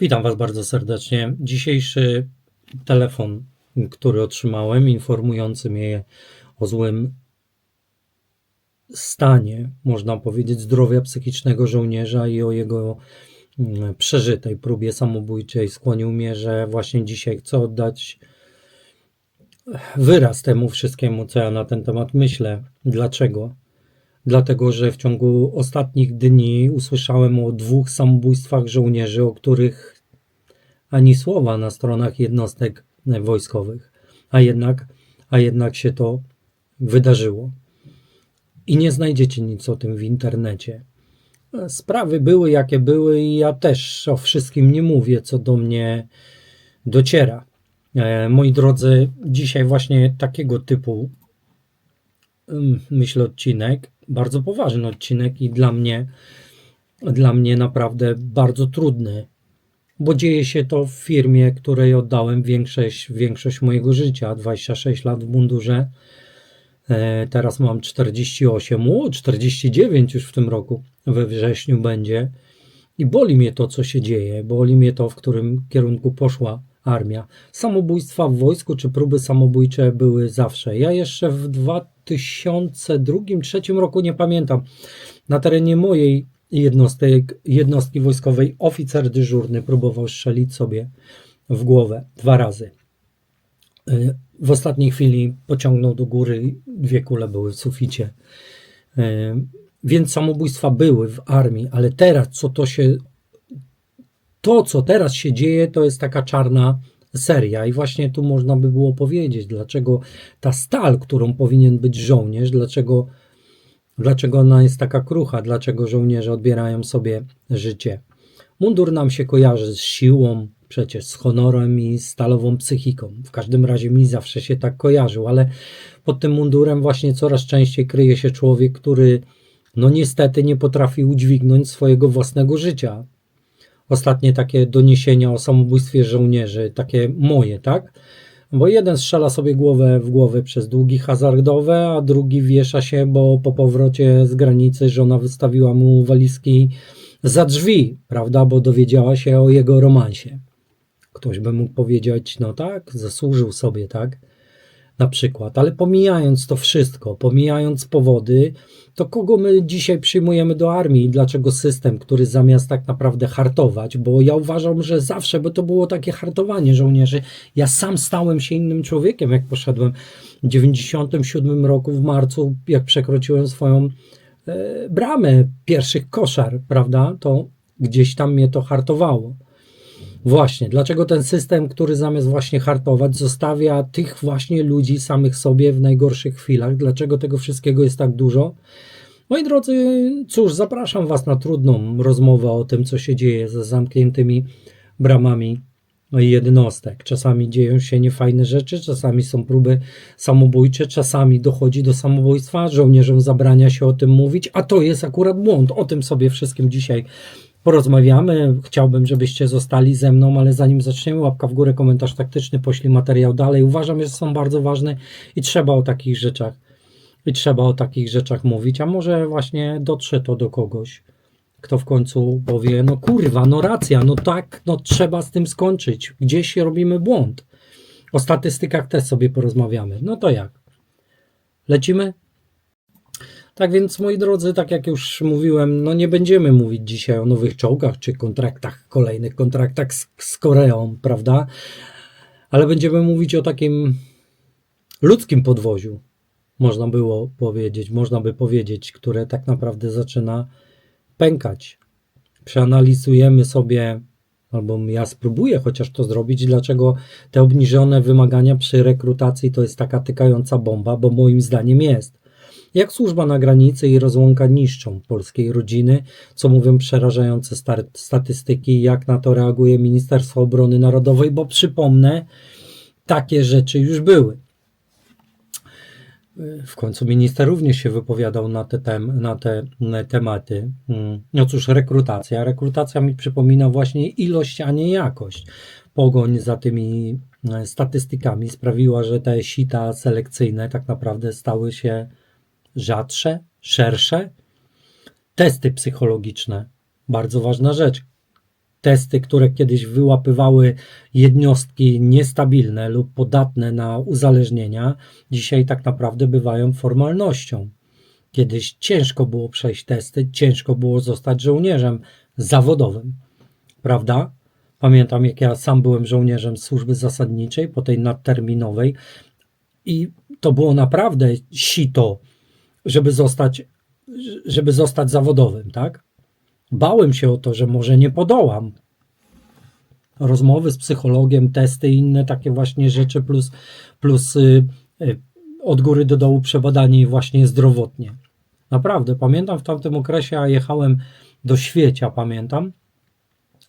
Witam Was bardzo serdecznie. Dzisiejszy telefon, który otrzymałem, informujący mnie o złym stanie, można powiedzieć, zdrowia psychicznego żołnierza i o jego mm, przeżytej próbie samobójczej, skłonił mnie, że właśnie dzisiaj chcę oddać wyraz temu wszystkiemu, co ja na ten temat myślę. Dlaczego? Dlatego, że w ciągu ostatnich dni usłyszałem o dwóch samobójstwach żołnierzy, o których ani słowa na stronach jednostek wojskowych, a jednak, a jednak się to wydarzyło. I nie znajdziecie nic o tym w internecie. Sprawy były jakie były, i ja też o wszystkim nie mówię, co do mnie dociera. E, moi drodzy, dzisiaj właśnie takiego typu mm, myślę odcinek, bardzo poważny odcinek i dla mnie dla mnie naprawdę bardzo trudny, bo dzieje się to w firmie, której oddałem większość, większość mojego życia, 26 lat w mundurze. E, Teraz mam 48, o, 49 już w tym roku, we wrześniu będzie. I boli mnie to, co się dzieje, boli mnie to, w którym kierunku poszła armia. Samobójstwa w wojsku czy próby samobójcze były zawsze. Ja jeszcze w 2002-2003 roku nie pamiętam. Na terenie mojej jednostek, jednostki wojskowej oficer dyżurny próbował strzelić sobie w głowę dwa razy. Y, W ostatniej chwili pociągnął do góry dwie kule były w suficie. Y, Więc samobójstwa były w armii, ale teraz co to się to, co teraz się dzieje, to jest taka czarna seria. I właśnie tu można by było powiedzieć, dlaczego ta stal, którą powinien być żołnierz, dlaczego, dlaczego ona jest taka krucha, dlaczego żołnierze odbierają sobie życie. Mundur nam się kojarzy z siłą, przecież z honorem i stalową psychiką. W każdym razie mi zawsze się tak kojarzył, ale pod tym mundurem właśnie coraz częściej kryje się człowiek, który no niestety nie potrafi udźwignąć swojego własnego życia ostatnie takie doniesienia o samobójstwie żołnierzy, takie moje, tak? Bo jeden strzela sobie głowę w głowę przez długi hazardowe, a drugi wiesza się, bo po powrocie z granicy żona wystawiła mu walizki za drzwi, prawda? Bo dowiedziała się o jego romansie. Ktoś by mógł powiedzieć, no tak, zasłużył sobie, tak? Na przykład, ale pomijając to wszystko, pomijając powody, to kogo my dzisiaj przyjmujemy do armii i dlaczego system, który zamiast tak naprawdę hartować, bo ja uważam, że zawsze by to było takie hartowanie żołnierzy. Ja sam stałem się innym człowiekiem, jak poszedłem w 97 roku w marcu, jak przekroczyłem swoją e, bramę pierwszych koszar, prawda? To gdzieś tam mnie to hartowało. Właśnie, dlaczego ten system, który zamiast właśnie hartować, zostawia tych właśnie ludzi samych sobie w najgorszych chwilach? Dlaczego tego wszystkiego jest tak dużo? Moi drodzy, cóż, zapraszam Was na trudną rozmowę o tym, co się dzieje za zamkniętymi bramami jednostek. Czasami dzieją się niefajne rzeczy, czasami są próby samobójcze, czasami dochodzi do samobójstwa, żołnierzom zabrania się o tym mówić, a to jest akurat błąd. O tym sobie wszystkim dzisiaj porozmawiamy. Chciałbym, żebyście zostali ze mną, ale zanim zaczniemy, łapka w górę, komentarz taktyczny, poślij materiał dalej. Uważam, że są bardzo ważne i trzeba o takich rzeczach i trzeba o takich rzeczach mówić, a może właśnie dotrze to do kogoś, kto w końcu powie, no kurwa, no racja, no tak, no trzeba z tym skończyć, gdzieś robimy błąd. O statystykach też sobie porozmawiamy. No to jak? Lecimy? Tak więc, moi drodzy, tak jak już mówiłem, no nie będziemy mówić dzisiaj o nowych czołgach czy kontraktach, kolejnych kontraktach z, z Koreą, prawda? Ale będziemy mówić o takim ludzkim podwoziu, można było powiedzieć, można by powiedzieć, które tak naprawdę zaczyna pękać. Przeanalizujemy sobie, albo ja spróbuję chociaż to zrobić, dlaczego te obniżone wymagania przy rekrutacji to jest taka tykająca bomba, bo moim zdaniem jest. Jak służba na granicy i rozłąka niszczą polskiej rodziny, co mówią przerażające statystyki, jak na to reaguje Ministerstwo Obrony Narodowej, bo przypomnę, takie rzeczy już były. W końcu minister również się wypowiadał na te, tem, na te tematy. Mm, No cóż, rekrutacja. Rekrutacja mi przypomina właśnie ilość, a nie jakość. Pogoń za tymi e, statystykami sprawiła, że te sita selekcyjne tak naprawdę stały się rzadsze, szersze. Testy psychologiczne. Bardzo ważna rzecz. testy, które kiedyś wyłapywały jednostki niestabilne lub podatne na uzależnienia, dzisiaj tak naprawdę bywają formalnością. Kiedyś ciężko było przejść testy, ciężko było zostać żołnierzem zawodowym, prawda? Pamiętam, jak ja sam byłem żołnierzem służby zasadniczej, po tej nadterminowej, i to było naprawdę sito, żeby zostać, żeby zostać zawodowym, tak? Bałem się o to, że może nie podołam. Rozmowy z psychologiem, testy inne takie właśnie rzeczy, plus, plus y, y, od góry do dołu przebadanie właśnie zdrowotnie. Naprawdę, pamiętam w tamtym okresie, ja jechałem do świecia, pamiętam.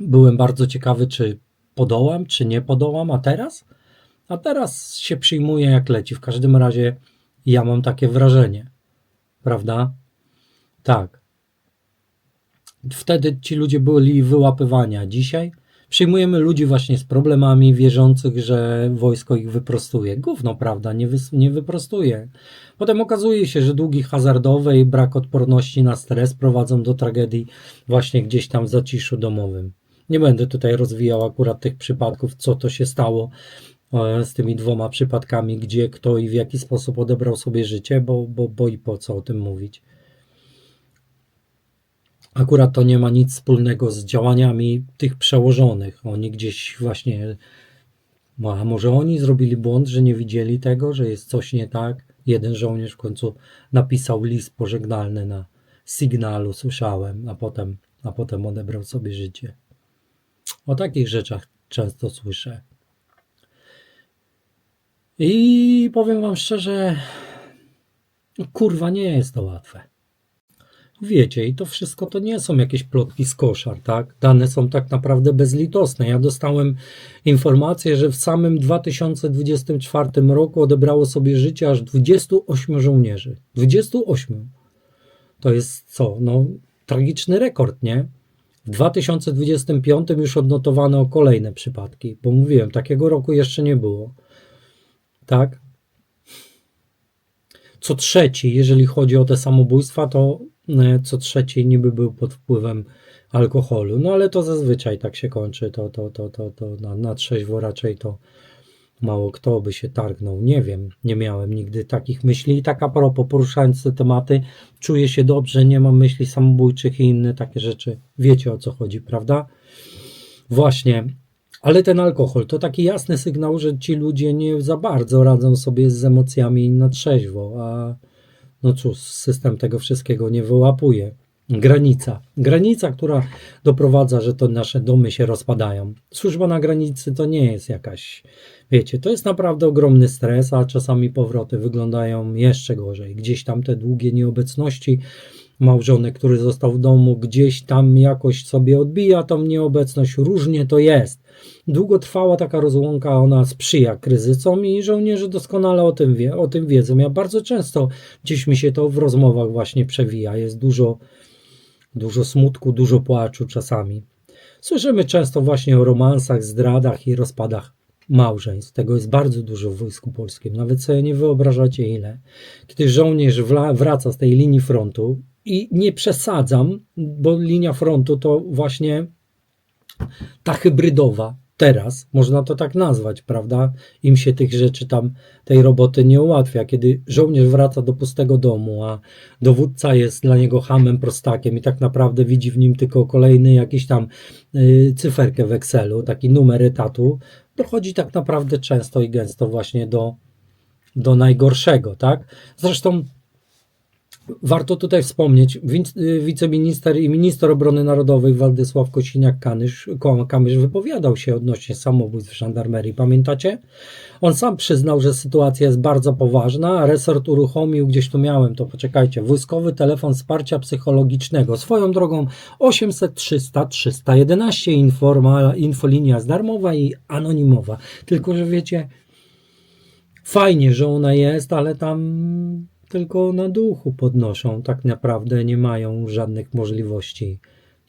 Byłem bardzo ciekawy, czy podołam, czy nie podołam, a teraz? A teraz się przyjmuje jak leci. W każdym razie ja mam takie wrażenie. Prawda? Tak. Wtedy ci ludzie byli wyłapywani, dzisiaj przyjmujemy ludzi właśnie z problemami, wierzących, że wojsko ich wyprostuje. Gówno, prawda, nie, wy, nie wyprostuje. Potem okazuje się, że długi hazardowe i brak odporności na stres prowadzą do tragedii właśnie gdzieś tam w zaciszu domowym. Nie będę tutaj rozwijał akurat tych przypadków, co to się stało z tymi dwoma przypadkami, gdzie kto i w jaki sposób odebrał sobie życie, bo, bo, bo i po co o tym mówić. Akurat to nie ma nic wspólnego z działaniami tych przełożonych. Oni gdzieś właśnie, a może oni zrobili błąd, że nie widzieli tego, że jest coś nie tak. Jeden żołnierz w końcu napisał list pożegnalny na sygnalu, słyszałem, a potem, a potem odebrał sobie życie. O takich rzeczach często słyszę. I powiem Wam szczerze, kurwa, nie jest to łatwe. Wiecie, i to wszystko to nie są jakieś plotki z koszar, tak? Dane są tak naprawdę bezlitosne. Ja dostałem informację, że w samym 2024 roku odebrało sobie życie aż 28 żołnierzy. 28. To jest co? No, tragiczny rekord, nie? W 2025 już odnotowano kolejne przypadki, bo mówiłem, takiego roku jeszcze nie było. Tak? Co trzeci, jeżeli chodzi o te samobójstwa, to e, co trzeci niby był pod wpływem alkoholu. No ale to zazwyczaj tak się kończy. To, to, to, to, to na, na trzeźwo raczej to mało kto by się targnął. Nie wiem, nie miałem nigdy takich myśli. I tak a propos, poruszając te tematy, czuję się dobrze, nie mam myśli samobójczych i inne takie rzeczy. Wiecie o co chodzi, prawda? Właśnie, ale ten alkohol to taki jasny sygnał, że ci ludzie nie za bardzo radzą sobie z emocjami na trzeźwo, a no cóż, system tego wszystkiego nie wyłapuje. Granica. Granica, która doprowadza, że to nasze domy się rozpadają. Służba na granicy to nie jest jakaś, wiecie, to jest naprawdę ogromny stres, a czasami powroty wyglądają jeszcze gorzej. Gdzieś tam te długie nieobecności małżonek, który został w domu, gdzieś tam jakoś sobie odbija tą nieobecność. Różnie to jest. Długotrwała taka rozłąka, ona sprzyja kryzysom i żołnierze doskonale o tym, wie, o tym wiedzą. Ja bardzo często gdzieś mi się to w rozmowach właśnie przewija. Jest dużo, dużo smutku, dużo płaczu czasami. Słyszymy często właśnie o romansach, zdradach i rozpadach małżeństw. Tego jest bardzo dużo w Wojsku Polskim. Nawet sobie nie wyobrażacie ile. Kiedy żołnierz wraca z tej linii frontu i nie przesadzam, bo linia frontu to właśnie ta hybrydowa, teraz, można to tak nazwać, prawda? Im się tych rzeczy tam, tej roboty nie ułatwia. Kiedy żołnierz wraca do pustego domu, a dowódca jest dla niego hamem, prostakiem i tak naprawdę widzi w nim tylko kolejny jakiś tam yy, cyferkę w Excelu, taki numer etatu, dochodzi tak naprawdę często i gęsto właśnie do, do najgorszego, tak? Zresztą Warto tutaj wspomnieć, y, wiceminister i minister obrony narodowej Władysław Kosiniak-Kamysz wypowiadał się odnośnie samobójstw w żandarmerii. Pamiętacie? On sam przyznał, że sytuacja jest bardzo poważna, resort uruchomił, gdzieś tu miałem to, poczekajcie, wojskowy telefon wsparcia psychologicznego. Swoją drogą 800 300 311 informa, infolinia jest darmowa i anonimowa. Tylko, że wiecie, fajnie, że ona jest, ale tam tylko na duchu podnoszą, tak naprawdę nie mają żadnych możliwości.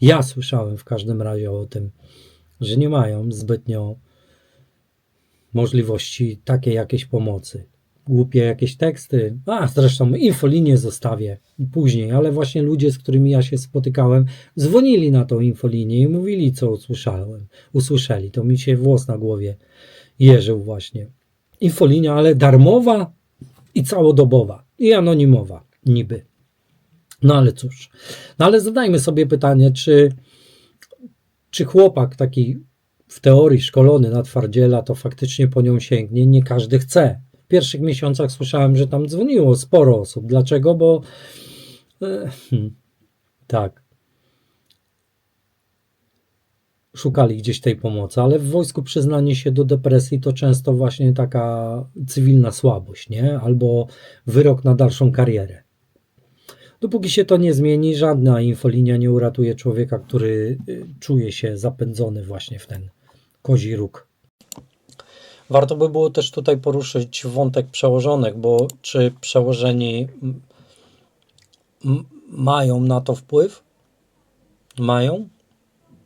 Ja słyszałem w każdym razie o tym, że nie mają zbytnio możliwości takiej jakiejś pomocy. głupie jakieś teksty. A zresztą infolinię zostawię później, ale właśnie ludzie, z którymi ja się spotykałem, dzwonili na tą infolinię i mówili, co usłyszałem. Usłyszeli. To mi się włos na głowie jeżył właśnie. Infolinia, ale darmowa i całodobowa i anonimowa niby. No ale cóż. No ale zadajmy sobie pytanie, czy, czy chłopak taki w teorii szkolony na twardziela, to faktycznie po nią sięgnie. Nie każdy chce. W pierwszych miesiącach słyszałem, że tam dzwoniło sporo osób. Dlaczego? Bo e, hmm, tak. Szukali gdzieś tej pomocy, ale w wojsku przyznanie się do depresji to często właśnie taka cywilna słabość, nie? Albo wyrok na dalszą karierę. Dopóki się to nie zmieni, żadna infolinia nie uratuje człowieka, który y, czuje się zapędzony właśnie w ten kozi róg. Warto by było też tutaj poruszyć wątek przełożonych, bo czy przełożeni mają na to wpływ? Mają?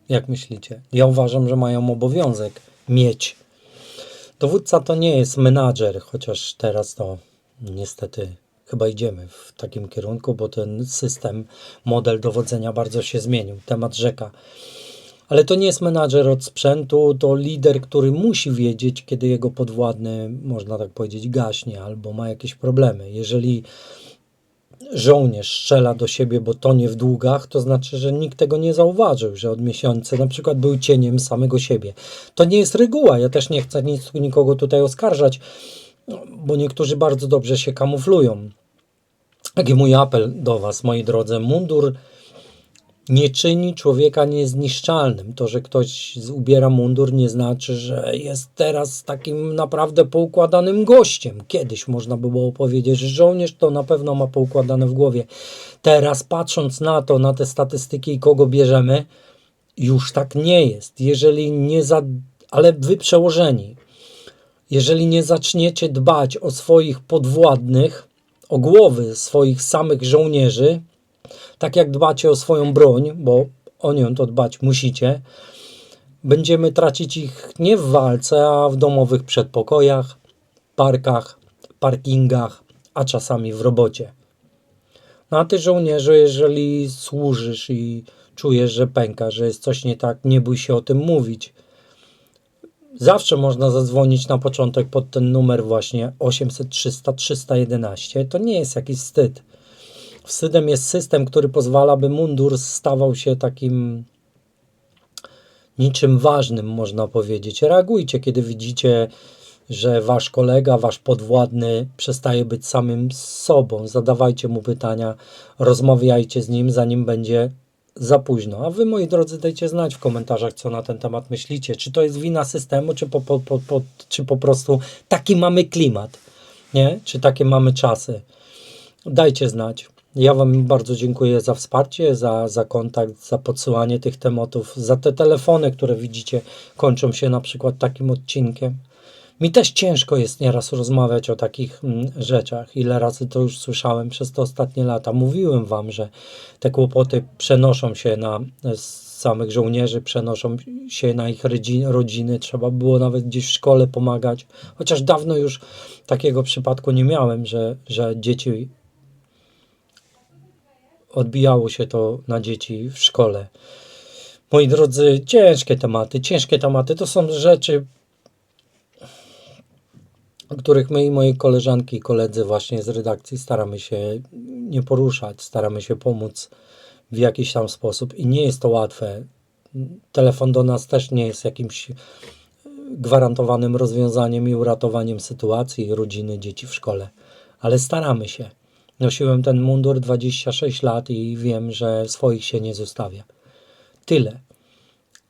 Jak myślicie? Ja uważam, że mają obowiązek mieć. Dowódca to nie jest menadżer, chociaż teraz to niestety chyba idziemy w takim kierunku, bo ten system, model dowodzenia bardzo się zmienił. Temat rzeka. Ale to nie jest menadżer od sprzętu, to lider, który musi wiedzieć, kiedy jego podwładny, można tak powiedzieć, gaśnie albo ma jakieś problemy. Jeżeli żołnierz strzela do siebie, bo tonie w długach, to znaczy, że nikt tego nie zauważył, że od miesiąca na przykład był cieniem samego siebie. To nie jest reguła. Ja też nie chcę nic, nikogo tutaj oskarżać, bo niektórzy bardzo dobrze się kamuflują. Taki mój apel do Was, moi drodzy, mundur nie czyni człowieka niezniszczalnym. To, że ktoś ubiera mundur, nie znaczy, że jest teraz takim naprawdę poukładanym gościem. Kiedyś można by było powiedzieć, że żołnierz to na pewno ma poukładane w głowie. Teraz, patrząc na to, na te statystyki i kogo bierzemy, już tak nie jest. Jeżeli nie za. Ale wy przełożeni, jeżeli nie zaczniecie dbać o swoich podwładnych, o głowy swoich samych żołnierzy, tak jak dbacie o swoją broń, bo o nią to dbać musicie, będziemy tracić ich nie w walce, a w domowych przedpokojach, parkach, parkingach, a czasami w robocie. No a ty żołnierzu, jeżeli służysz i czujesz, że pęka, że jest coś nie tak, nie bój się o tym mówić. Zawsze można zadzwonić na początek pod ten numer właśnie 800 300 311. To nie jest jakiś wstyd. Wstydem jest system, który pozwala, by mundur stawał się takim niczym ważnym, można powiedzieć. Reagujcie, kiedy widzicie, że wasz kolega, wasz podwładny przestaje być samym sobą. Zadawajcie mu pytania, rozmawiajcie z nim, zanim będzie za późno. A wy, moi drodzy, dajcie znać w komentarzach, co na ten temat myślicie. Czy to jest wina systemu, czy po, po, po, po, czy po prostu taki mamy klimat, nie? Czy takie mamy czasy. Dajcie znać. Ja Wam bardzo dziękuję za wsparcie, za, za kontakt, za podsyłanie tych tematów, za te telefony, które widzicie, kończą się na przykład takim odcinkiem. Mi też ciężko jest nieraz rozmawiać o takich mm, rzeczach. Ile razy to już słyszałem przez te ostatnie lata. Mówiłem Wam, że te kłopoty przenoszą się na e, samych żołnierzy, przenoszą się na ich rodziny. Trzeba było nawet gdzieś w szkole pomagać. Chociaż dawno już takiego przypadku nie miałem, że, że dzieci odbijało się to na dzieci w szkole. Moi drodzy, ciężkie tematy, ciężkie tematy to są rzeczy, o których my i moje koleżanki i koledzy właśnie z redakcji staramy się nie poruszać, staramy się pomóc w jakiś tam sposób i nie jest to łatwe. Telefon do nas też nie jest jakimś gwarantowanym rozwiązaniem i uratowaniem sytuacji rodziny, dzieci w szkole, ale staramy się. Nosiłem ten mundur 26 lat i wiem, że swoich się nie zostawia. Tyle.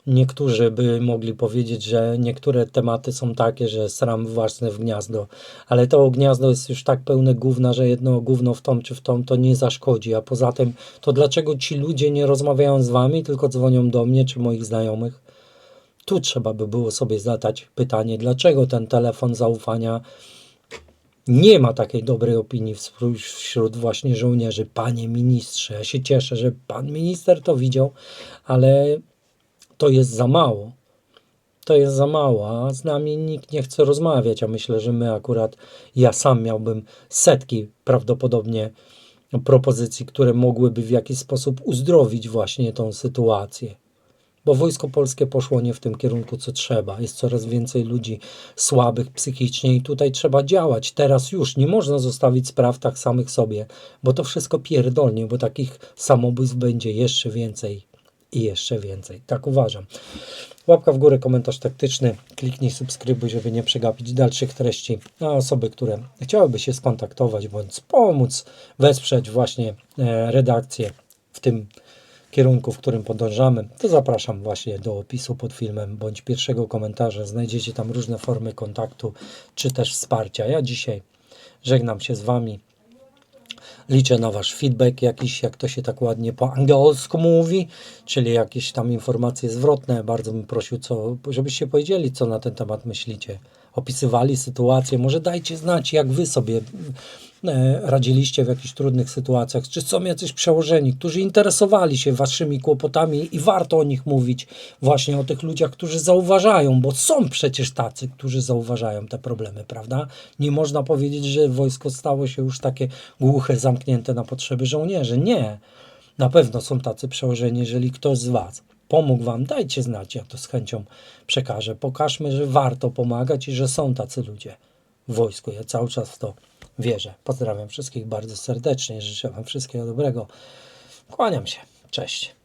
Niektórzy by mogli powiedzieć, że niektóre tematy są takie, że sram własne w gniazdo, ale to gniazdo jest już tak pełne gówna, że jedno gówno w tą czy w tą to nie zaszkodzi. A poza tym, to dlaczego ci ludzie nie rozmawiają z wami, tylko dzwonią do mnie czy moich znajomych? Tu trzeba by było sobie zadać pytanie, dlaczego ten telefon zaufania nie ma takiej dobrej opinii wśród właśnie żołnierzy. Panie ministrze, ja się cieszę, że pan minister to widział, ale to jest za mało. to jest za mało, a z nami nikt nie chce rozmawiać, a myślę, że my akurat, ja sam miałbym setki prawdopodobnie propozycji, które mogłyby w jakiś sposób uzdrowić właśnie tą sytuację. Bo wojsko polskie poszło nie w tym kierunku, co trzeba. Jest coraz więcej ludzi słabych psychicznie i tutaj trzeba działać. Teraz już nie można zostawić spraw tak samych sobie, bo to wszystko pierdolnie, bo takich samobójstw będzie jeszcze więcej i jeszcze więcej. Tak uważam. Łapka w górę, komentarz taktyczny, kliknij subskrybuj, żeby nie przegapić dalszych treści. A osoby, które chciałyby się skontaktować bądź pomóc, wesprzeć właśnie e, redakcję w tym kierunku, w którym podążamy, to zapraszam właśnie do opisu pod filmem bądź pierwszego komentarza. Znajdziecie tam różne formy kontaktu czy też wsparcia. Ja dzisiaj żegnam się z Wami. Liczę na Wasz feedback jakiś, jak to się tak ładnie po angielsku mówi, czyli jakieś tam informacje zwrotne. Bardzo bym prosił, co, żebyście powiedzieli, co na ten temat myślicie. Opisywali sytuację. Może dajcie znać, jak Wy sobie e, radziliście w jakichś trudnych sytuacjach. Czy są jacyś przełożeni, którzy interesowali się Waszymi kłopotami i warto o nich mówić, właśnie o tych ludziach, którzy zauważają, bo są przecież tacy, którzy zauważają te problemy, prawda? Nie można powiedzieć, że wojsko stało się już takie głuche, zamknięte na potrzeby żołnierzy. Nie. Na pewno są tacy przełożeni, jeżeli ktoś z Was pomógł Wam, dajcie znać, ja to z chęcią przekażę. Pokażmy, że warto pomagać i że są tacy ludzie w wojsku. Ja cały czas w to wierzę. Pozdrawiam wszystkich bardzo serdecznie, życzę Wam wszystkiego dobrego. Kłaniam się. Cześć.